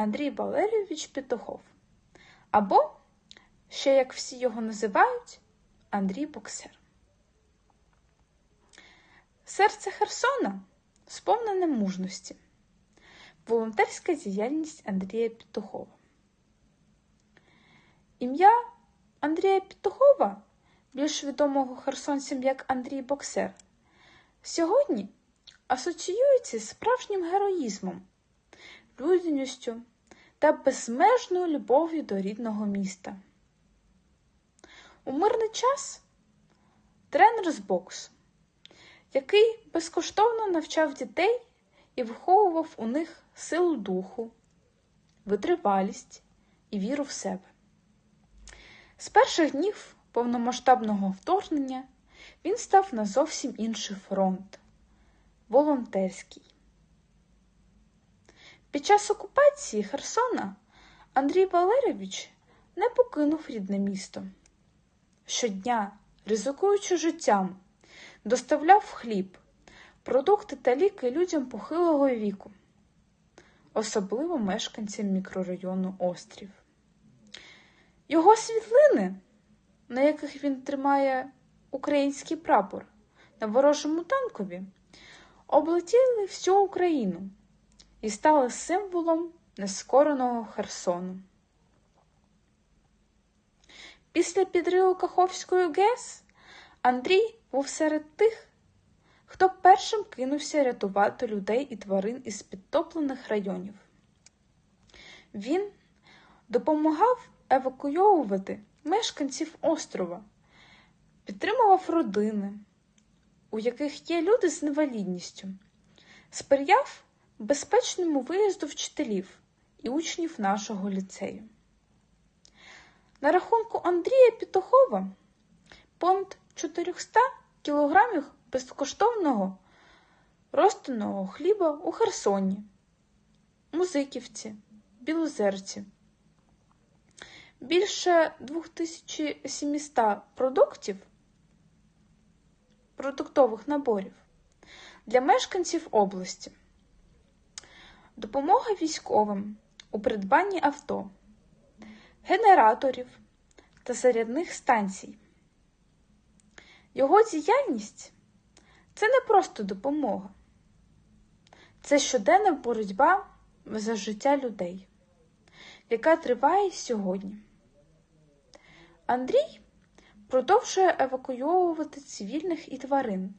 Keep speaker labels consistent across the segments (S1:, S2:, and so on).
S1: Андрій Валерійович Петухов. Або, ще як всі його називають, Андрій Боксер. Серце Херсона сповнене мужності. Волонтерська діяльність Андрія Петухова. Ім'я Андрія Петухова, більш відомого херсонцям як Андрій Боксер, сьогодні асоціюється з справжнім героїзмом, людяністю та безмежною любов'ю до рідного міста. У мирний час тренер з боксу, який безкоштовно навчав дітей і виховував у них силу духу, витривалість і віру в себе. З перших днів повномасштабного вторгнення він став на зовсім інший фронт волонтерський. Під час окупації Херсона Андрій Валерійович не покинув рідне місто. Щодня, ризикуючи життям, доставляв хліб, продукти та ліки людям похилого віку, особливо мешканцям мікрорайону Острів. Його світлини, на яких він тримає український прапор на ворожому танкові, облетіли всю Україну і стали символом нескореного Херсону. Після підриву Каховської ГЕС Андрій був серед тих, хто першим кинувся рятувати людей і тварин із підтоплених районів. Він допомагав евакуйовувати мешканців острова, підтримував родини, у яких є люди з інвалідністю, сприяв безпечному виїзду вчителів і учнів нашого ліцею. На рахунку Андрія Петухова понад 400 кілограмів безкоштовного розтаного хліба у Херсоні, Музиківці, Білозерці. Більше 2700 продуктів, продуктових наборів для мешканців області, допомога військовим у придбанні авто, генераторів та зарядних станцій. Його діяльність це не просто допомога, це щоденна боротьба за життя людей, яка триває сьогодні. Андрій продовжує евакуйовувати цивільних і тварин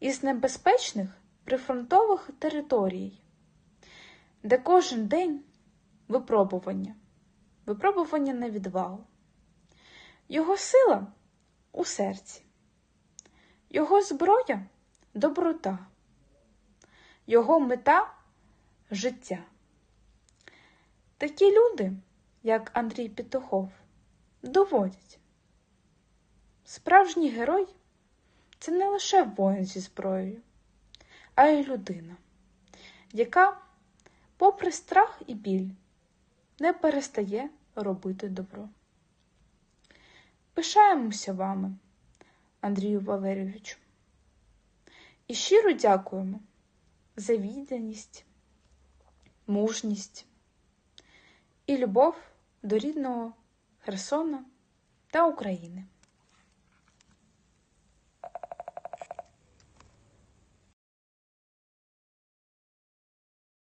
S1: із небезпечних прифронтових територій, де кожен день випробування, випробування на відвагу. Його сила у серці, його зброя доброта, його мета життя. Такі люди, як Андрій Петухов, доводять. Справжній герой це не лише воїн зі зброєю, а й людина, яка, попри страх і біль, не перестає робити добро. Пишаємося вами, Андрію Валерійовичу, і щиро дякуємо за відданість, мужність і любов до рідного Херсона та України.